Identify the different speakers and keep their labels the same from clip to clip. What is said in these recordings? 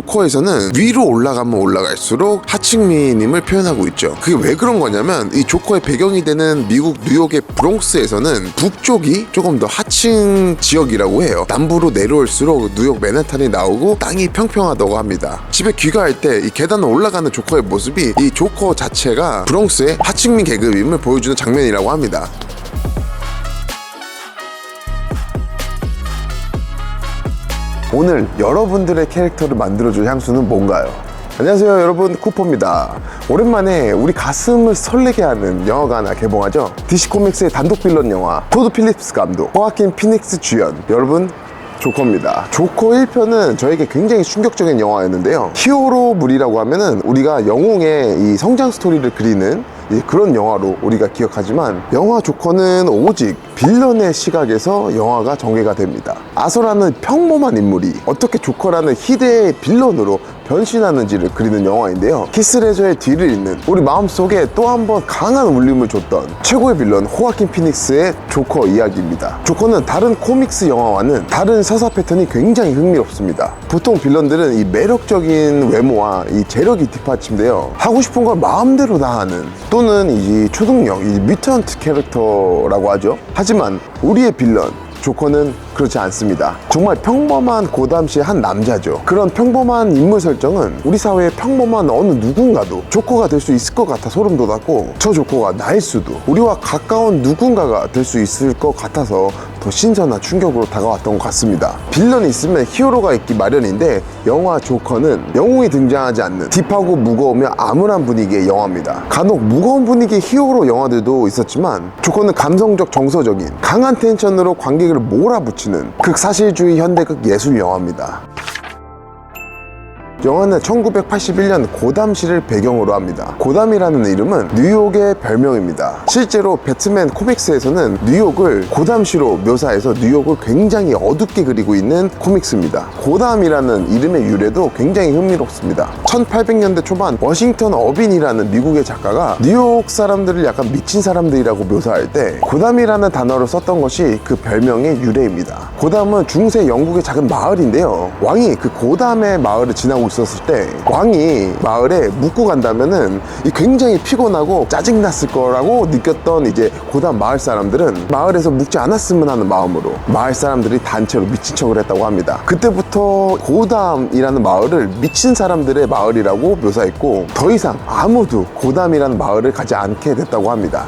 Speaker 1: 조커에서는 위로 올라가면 올라갈수록 하층민임을 표현하고 있죠. 그게 왜 그런 거냐면 이 조커의 배경이 되는 미국 뉴욕의 브롱스에서는 북쪽이 조금 더 하층 지역이라고 해요. 남부로 내려올수록 뉴욕 맨하탄이 나오고 땅이 평평하다고 합니다. 집에 귀가할 때 이 계단을 올라가는 조커의 모습이 이 조커 자체가 브롱스의 하층민 계급임을 보여주는 장면이라고 합니다. 오늘 여러분들의 캐릭터를 만들어줄 향수는 뭔가요? 안녕하세요 여러분 쿠퍼입니다 오랜만에 우리 가슴을 설레게 하는 영화가 하나 개봉하죠 DC 코믹스의 단독 빌런 영화 토드 필립스 감독 호아킨 피닉스 주연 여러분 조커입니다. 조커 1편은 저에게 굉장히 충격적인 영화였는데요. 히어로물이라고 하면은 우리가 영웅의 이 성장 스토리를 그리는 이 그런 영화로 우리가 기억하지만 영화 조커는 오직 빌런의 시각에서 영화가 전개가 됩니다. 아서라는 평범한 인물이 어떻게 조커라는 희대의 빌런으로 변신하는지를 그리는 영화인데요. 키스레저의 뒤를 잇는 우리 마음속에 또 한 번 강한 울림을 줬던 최고의 빌런 호아킨 피닉스의 조커 이야기입니다. 조커는 다른 코믹스 영화와는 다른 서사 패턴이 굉장히 흥미롭습니다. 보통 빌런들은 이 매력적인 외모와 이 재력이 뒷받침되어 하고 싶은 걸 마음대로 다 하는 또는 이 초능력, 이 뮤턴트 캐릭터라고 하죠. 하지만 우리의 빌런 조커는 그렇지 않습니다. 정말 평범한 고담시의 한 남자죠. 그런 평범한 인물 설정은 우리 사회의 평범한 어느 누군가도 조커가 될 수 있을 것 같아 소름 돋았고 저 조커가 나일 수도 우리와 가까운 누군가가 될 수 있을 것 같아서 더 신선한 충격으로 다가왔던 것 같습니다. 빌런이 있으면 히어로가 있기 마련인데 영화 조커는 영웅이 등장하지 않는 딥하고 무거우며 암울한 분위기의 영화입니다. 간혹 무거운 분위기의 히어로 영화들도 있었지만 조커는 감성적 정서적인 강한 텐션으로 관객을 몰아붙이는 극사실주의 현대극 예술 영화입니다. 영화는 1981년 고담시를 배경으로 합니다. 고담이라는 이름은 뉴욕의 별명입니다. 실제로 배트맨 코믹스에서는 뉴욕을 고담시로 묘사해서 뉴욕을 굉장히 어둡게 그리고 있는 코믹스입니다. 고담이라는 이름의 유래도 굉장히 흥미롭습니다. 1800년대 초반 워싱턴 어빈이라는 미국의 작가가 뉴욕 사람들을 약간 미친 사람들이라고 묘사할 때 고담이라는 단어를 썼던 것이 그 별명의 유래입니다. 고담은 중세 영국의 작은 마을인데요. 왕이 그 고담의 마을을 지나고 있 었을 때 왕이 마을에 묵고 간다면은 이 굉장히 피곤하고 짜증났을 거라고 느꼈던 이제 고담 마을 사람들은 마을에서 묵지 않았으면 하는 마음으로 마을 사람들이 단체로 미친 척을 했다고 합니다. 그때부터 고담이라는 마을을 미친 사람들의 마을이라고 묘사했고 더 이상 아무도 고담이라는 마을을 가지 않게 됐다고 합니다.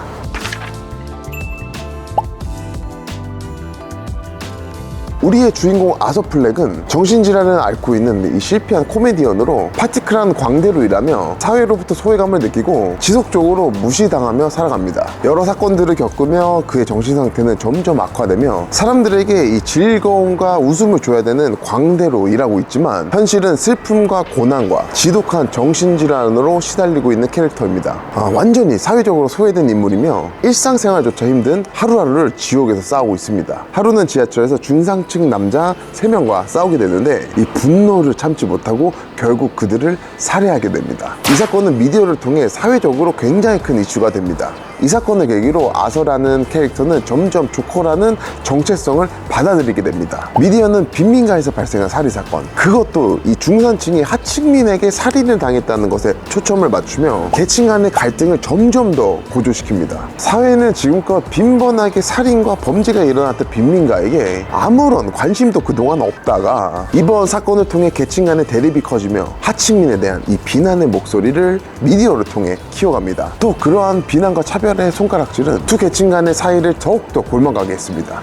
Speaker 1: 우리의 주인공 아서 플렉은 정신질환을 앓고 있는 이 실패한 코미디언으로 파티클한 광대로 일하며 사회로부터 소외감을 느끼고 지속적으로 무시당하며 살아갑니다. 여러 사건들을 겪으며 그의 정신 상태는 점점 악화되며 사람들에게 이 즐거움과 웃음을 줘야 되는 광대로 일하고 있지만 현실은 슬픔과 고난과 지독한 정신질환으로 시달리고 있는 캐릭터입니다. 아, 완전히 사회적으로 소외된 인물이며 일상생활조차 힘든 하루하루를 지옥에서 싸우고 있습니다. 하루는 지하철에서 중상층 남자 3명과 싸우게 되는데 이 분노를 참지 못하고 결국 그들을 살해하게 됩니다. 이 사건은 미디어를 통해 사회적으로 굉장히 큰 이슈가 됩니다. 이 사건을 계기로 아서라는 캐릭터는 점점 조커라는 정체성을 받아들이게 됩니다. 미디어는 빈민가에서 발생한 살인 사건, 그것도 이 중산층이 하층민에게 살인을 당했다는 것에 초점을 맞추며 계층 간의 갈등을 점점 더 고조시킵니다. 사회는 지금껏 빈번하게 살인과 범죄가 일어났던 빈민가에게 아무런 관심도 그동안 없다가 이번 사건을 통해 계층 간의 대립이 커지며 하층민에 대한 이 비난의 목소리를 미디어를 통해 키워갑니다. 또 그러한 비난과 차별의 손가락질은 두 계층 간의 사이를 더욱더 골먹하게 했습니다.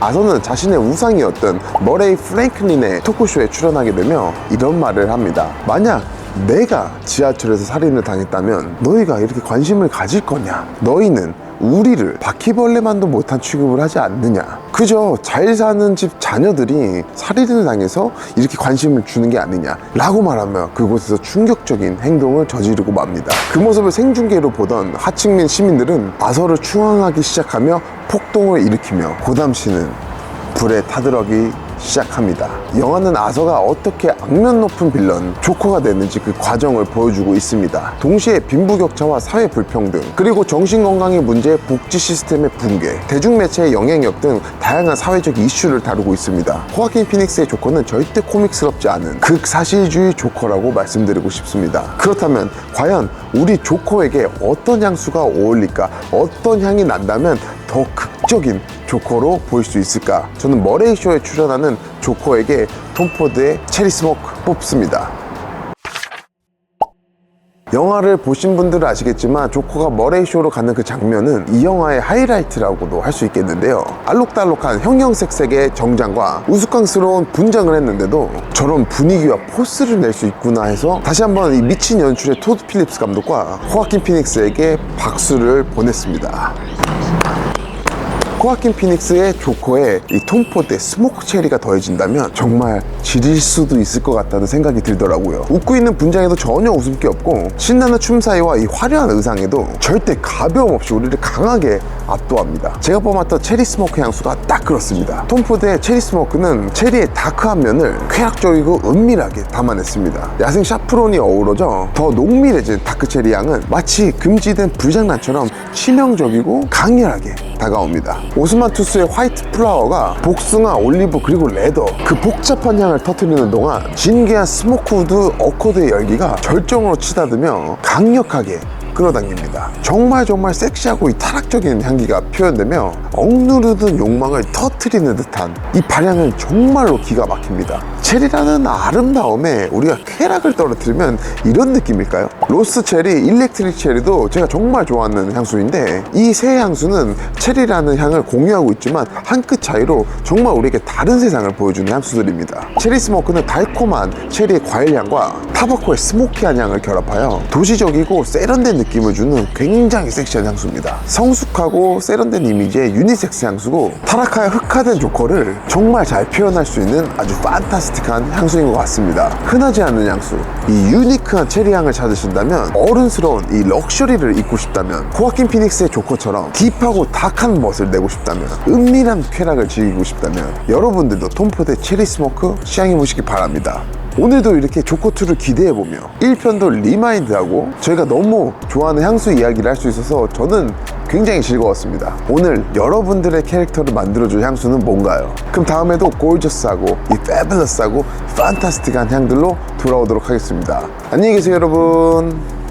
Speaker 1: 아서는 자신의 우상이었던 머레이 프랭클린의 토크쇼에 출연하게 되며 이런 말을 합니다. 만약 내가 지하철에서 살인을 당했다면 너희가 이렇게 관심을 가질 거냐? 너희는 우리를 바퀴벌레만도 못한 취급을 하지 않느냐? 그저 잘 사는 집 자녀들이 살인을 당해서 이렇게 관심을 주는 게 아니냐? 라고 말하며 그곳에서 충격적인 행동을 저지르고 맙니다. 그 모습을 생중계로 보던 하층민 시민들은 아서를 추앙하기 시작하며 폭동을 일으키며 고담 씨는 불에 타들어기 시작합니다. 영화는 아서가 어떻게 악면 높은 빌런 조커가 되는지 그 과정을 보여주고 있습니다. 동시에 빈부격차와 사회 불평등, 그리고 정신건강의 문제, 복지 시스템의 붕괴, 대중매체의 영향력 등 다양한 사회적 이슈를 다루고 있습니다. 호아킨 피닉스의 조커는 절대 코믹스럽지 않은 극사실주의 조커라고 말씀드리고 싶습니다. 그렇다면 과연 우리 조커에게 어떤 향수가 어울릴까? 어떤 향이 난다면 더 극적인 조커로 보일 수 있을까? 저는 머레이 쇼에 출연하는 조커에게 톰 포드의 체리 스모크 뽑습니다. 영화를 보신 분들은 아시겠지만 조커가 머레이 쇼로 가는 그 장면은 이 영화의 하이라이트라고도 할 수 있겠는데요. 알록달록한 형형색색의 정장과 우스꽝스러운 분장을 했는데도 저런 분위기와 포스를 낼 수 있구나 해서 다시 한번 이 미친 연출의 토드 필립스 감독과 호아킨 피닉스에게 박수를 보냈습니다. 호아킨 피닉스의 조커에 이 톰포드의 스모크 체리가 더해진다면 정말 지릴 수도 있을 것 같다는 생각이 들더라고요. 웃고 있는 분장에도 전혀 웃음기 없고 신나는 춤 사이와 이 화려한 의상에도 절대 가벼움 없이 우리를 강하게 압도합니다. 제가 뽑았던 체리 스모크 향수가 딱 그렇습니다. 톰포드의 체리 스모크는 체리의 다크한 면을 쾌락적이고 은밀하게 담아냈습니다. 야생 샤프론이 어우러져 더 농밀해진 다크 체리 향은 마치 금지된 불장난처럼 치명적이고 강렬하게 다가옵니다. 오스만 투스의 화이트 플라워가 복숭아, 올리브 그리고 레더 그 복잡한 향을 터트리는 동안 진귀한 스모크우드 어코드의 열기가 절정으로 치닫으며 강력하게 끌어당깁니다. 정말 정말 섹시하고 이 타락적인 향기가 표현되며 억누르던 욕망을 터트리는 듯한 이 발향은 정말로 기가 막힙니다. 체리라는 아름다움에 우리가 쾌락을 떨어뜨리면 이런 느낌일까요? 로스 체리, 일렉트릭 체리도 제가 정말 좋아하는 향수인데 이 세 향수는 체리라는 향을 공유하고 있지만 한 끗 차이로 정말 우리에게 다른 세상을 보여주는 향수들입니다. 체리 스모크는 달콤한 체리의 과일 향과 타바코의 스모키한 향을 결합하여 도시적이고 세련된 느낌을 주는 굉장히 섹시한 향수입니다. 성숙하고 세련된 이미지의 유니섹스 향수고 타라카의 흑화된 조커를 정말 잘 표현할 수 있는 아주 판타스틱 한 향수인 것 같습니다. 흔하지 않은 향수, 이 유니크한 체리 향을 찾으신다면 어른스러운 이 럭셔리를 잊고 싶다면 호아킨 피닉스의 조커처럼 딥하고 다크한 멋을 내고 싶다면 은밀한 쾌락을 즐기고 싶다면 여러분들도 톰포드의 체리 스모크 시향해 보시기 바랍니다. 오늘도 이렇게 조커2를 기대해보며 1편도 리마인드하고 저희가 너무 좋아하는 향수 이야기를 할 수 있어서 저는 굉장히 즐거웠습니다. 오늘 여러분들의 캐릭터를 만들어줄 향수는 뭔가요? 그럼 다음에도 골저스하고 이 패블러스하고 판타스틱한 향들로 돌아오도록 하겠습니다. 안녕히 계세요 여러분.